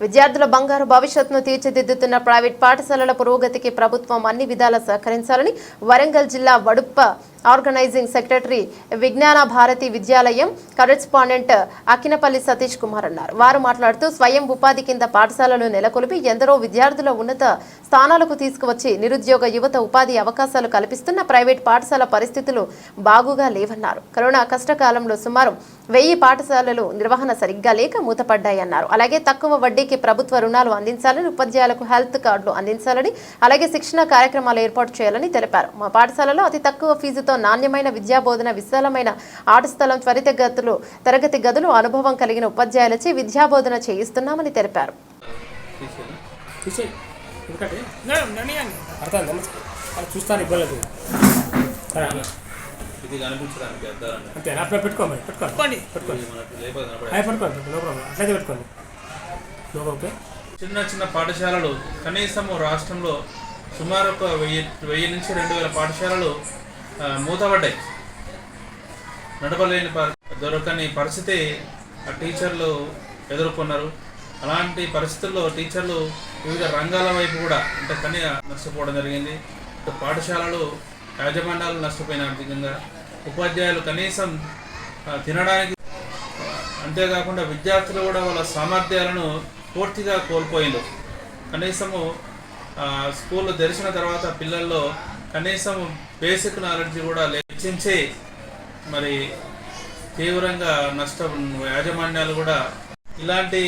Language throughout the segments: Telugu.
విద్యార్థుల బంగారు భవిష్యత్తును తీర్చిదిద్దుతున్న ప్రైవేట్ పాఠశాలల పురోగతికి ప్రభుత్వం అన్ని విధాలా సహకరించాలని వరంగల్ జిల్లా వడుప్ప ఆర్గనైజింగ్ సెక్రటరీ విజ్ఞాన భారతి విద్యాలయం కరెస్పాండెంట్ అకినపల్లి సతీష్ కుమార్ అన్నారు. వారు మాట్లాడుతూ స్వయం ఉపాధి కింద పాఠశాలలు నెలకొల్పి ఎందరో విద్యార్థుల ఉన్నత స్థానాలకు తీసుకువచ్చి నిరుద్యోగ యువత ఉపాధి అవకాశాలు కల్పిస్తున్న ప్రైవేట్ పాఠశాల పరిస్థితులు బాగుగా లేవన్నారు. కరోనా కష్టకాలంలో సుమారు వెయ్యి పాఠశాలలు నిర్వహణ సరిగ్గా లేక మూతపడ్డాయన్నారు. అలాగే తక్కువ వడ్డీకి ప్రభుత్వ రుణాలు అందించాలని ఉపాధ్యాయులకు హెల్త్ కార్డులు అందించాలని అలాగే శిక్షణ కార్యక్రమాలు ఏర్పాటు చేయాలని తెలిపారు. మా పాఠశాలలో అతి తక్కువ ఫీజుతో నాణ్యమైన విద్యా బోధన విశాలమైన ఆట స్థలం త్వరితగతులు తరగతి గదులు అనుభవం కలిగిన ఉపాధ్యాయులచే విద్యా బోధన చేయిస్తున్నామని తెలిపారు. ఎందుకంటే అర్థం అది చూస్తాను ఇబ్బంది లేదు సరే అన్న. ఇది కనిపించడానికి అంతే పెట్టుకోమని పెట్టుకోండి పెట్టుకోండి అవి పెట్టుకోండి నో ప్రాబ్లం అట్లయితే పెట్టుకోండి. నో ఓకే చిన్న చిన్న పాఠశాలలు కనీసము రాష్ట్రంలో సుమారు ఒక వెయ్యి వెయ్యి నుంచి రెండు వేల పాఠశాలలు మూతపడ్డాయి. నడపలేని దొరకని పరిస్థితి ఆ టీచర్లు ఎదుర్కొన్నారు. అలాంటి పరిస్థితుల్లో టీచర్లు వివిధ రంగాల వైపు కూడా అంటే కనీ నష్టపోవడం జరిగింది. పాఠశాలలు యాజమాన్యాలు నష్టపోయిన ఆర్థికంగా ఉపాధ్యాయులు కనీసం తినడానికి అంతేకాకుండా విద్యార్థులు కూడా వాళ్ళ సామర్థ్యాలను పూర్తిగా కోల్పోయిండు కనీసము స్కూల్ తెరిచిన తర్వాత పిల్లల్లో కనీసం బేసిక్ నాలెడ్జ్ కూడా లెక్కించి మరి తీవ్రంగా నష్టం యాజమాన్యాలు కూడా ఇలాంటి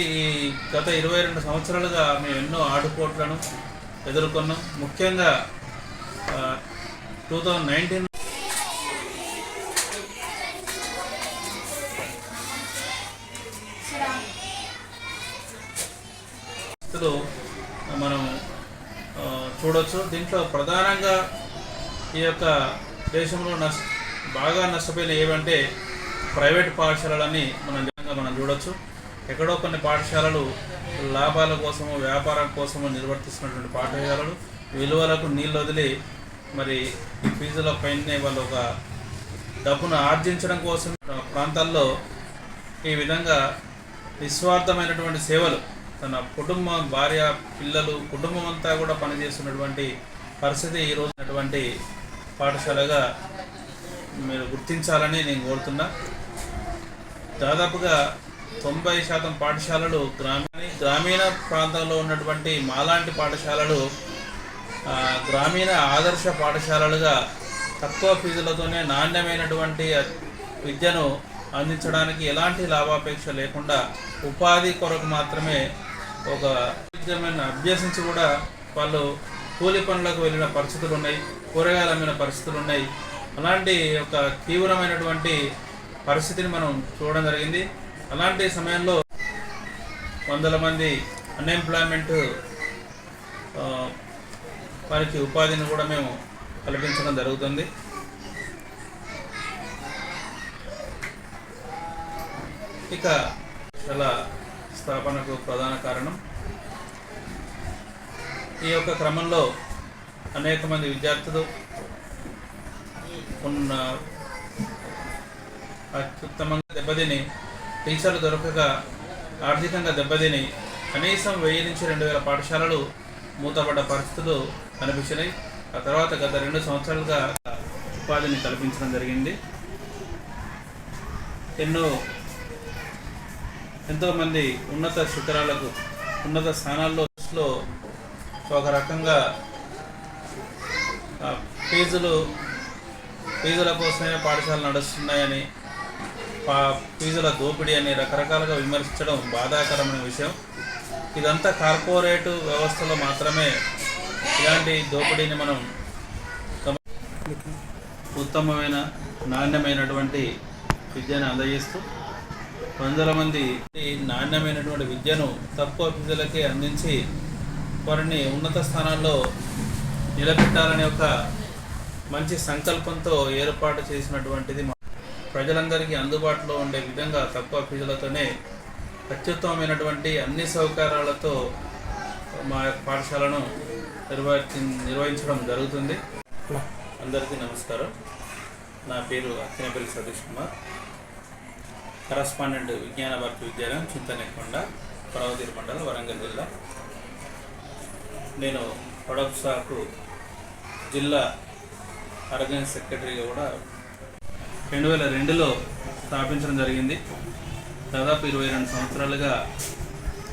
గత ఇరవై రెండు సంవత్సరాలుగా మేము ఎన్నో ఆటుపోట్లను ఎదుర్కొన్నాం. ముఖ్యంగా టూ థౌజండ్ నైన్టీన్ మనం చూడవచ్చు దీంట్లో ప్రధానంగా ఈ యొక్క దేశంలో నష్ట బాగా నష్టపోయిన ఏవంటే ప్రైవేట్ పాఠశాలలని మనం నిజంగా మనం చూడవచ్చు ఎక్కడో కొన్ని పాఠశాలలు లాభాల కోసము వ్యాపారం కోసము నిర్వర్తిస్తున్నటువంటి పాఠశాలలు విలువలకు నీళ్ళు వదిలి మరి ఫీజుల పైనే వాళ్ళు ఒక డబ్బును ఆర్జించడం కోసం ప్రాంతాల్లో ఈ విధంగా నిస్వార్థమైనటువంటి సేవలు తన కుటుంబం భార్య పిల్లలు కుటుంబం అంతా కూడా పనిచేస్తున్నటువంటి పరిస్థితి ఈ ఉన్నటువంటి పాఠశాలగా మీరు గుర్తించాలని నేను కోరుతున్నా. దాదాపుగా తొంభై శాతం పాఠశాలలు గ్రామీణ గ్రామీణ ప్రాంతంలో ఉన్నటువంటి మాలాంటి పాఠశాలలు గ్రామీణ ఆదర్శ పాఠశాలలుగా తక్కువ ఫీజులతోనే నాణ్యమైనటువంటి విద్యను అందించడానికి ఎలాంటి లాభాపేక్ష లేకుండా ఉపాధి కొరకు మాత్రమే ఒక విద్యమైన అభ్యసించి కూడా వాళ్ళు కూలి పనులకు వెళ్ళిన పరిస్థితులు ఉన్నాయి కూరగాయలు అమ్మిన పరిస్థితులు ఉన్నాయి. అలాంటి ఒక తీవ్రమైనటువంటి పరిస్థితిని మనం చూడడం జరిగింది. అలాంటి సమయంలో వందల మంది అన్ఎంప్లాయ్మెంట్ వారికి ఉపాధిని కూడా మేము కల్పించడం జరుగుతుంది. ఇక ఇలా స్థాపనకు ప్రధాన కారణం. ఈ యొక్క క్రమంలో అనేక మంది విద్యార్థులు ఉన్న అత్యుత్తమంగా దెబ్బతిని టీచర్లు దొరకక ఆర్థికంగా దెబ్బతిని కనీసం వెయ్యి నుంచి రెండు వేల పాఠశాలలు మూతపడ్డ పరిస్థితులు కనిపించినాయి. ఆ తర్వాత గత రెండు సంవత్సరాలుగా ఉపాధిని కల్పించడం జరిగింది. ఎన్నో ఎంతోమంది ఉన్నత శిఖరాలకు ఉన్నత స్థానాల్లో ఒక రకంగా ఫీజులు ఫీజుల కోసమే పాఠశాలలు నడుస్తున్నాయని ఫీజుల దోపిడీ అని రకరకాలుగా విమర్శించడం బాధాకరమైన విషయం. ఇదంతా కార్పొరేటు వ్యవస్థలో మాత్రమే ఇలాంటి దోపిడీని మనం ఉత్తమమైన నాణ్యమైనటువంటి విద్యను అందజేస్తూ వందల మంది నాణ్యమైనటువంటి విద్యను తక్కువ ఫీజులకే అందించి వారిని ఉన్నత స్థానాల్లో నిలబెట్టాలనే ఒక మంచి సంకల్పంతో ఏర్పాటు చేసినటువంటిది ప్రజలందరికీ అందుబాటులో ఉండే విధంగా తక్కువ ఫీజులతోనే అత్యుత్తమమైనటువంటి అన్ని సౌకర్యాలతో మా యొక్క పాఠశాలను నిర్వహి నిర్వహించడం జరుగుతుంది. అందరికీ నమస్కారం. నా పేరు అక్కినపల్లి సతీష్ కుమార్. కరస్పాండెంట్ విజ్ఞాన భారతి విద్యాలయం చింతనేకొండ పర్వతీరు మండలం వరంగల్ జిల్లా. నేను పడప్సాకు జిల్లా ఆర్గనైజ్ సెక్రటరీగా కూడా రెండు వేల రెండులో స్థాపించడం జరిగింది. దాదాపు ఇరవై రెండు సంవత్సరాలుగా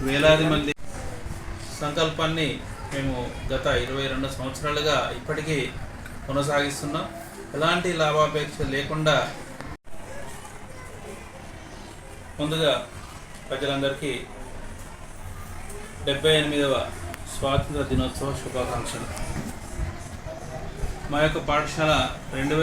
వేలాది మంది సంకల్పాన్ని మేము గత ఇరవై రెండు సంవత్సరాలుగా ఇప్పటికీ కొనసాగిస్తున్నాం. ఎలాంటి లాభాపేక్ష లేకుండా ముందుగా ప్రజలందరికీ డెబ్బై ఎనిమిదవ స్వాతంత్ర దినోత్సవ శుభాకాంక్షలు. మా యొక్క పాఠశాల రెండు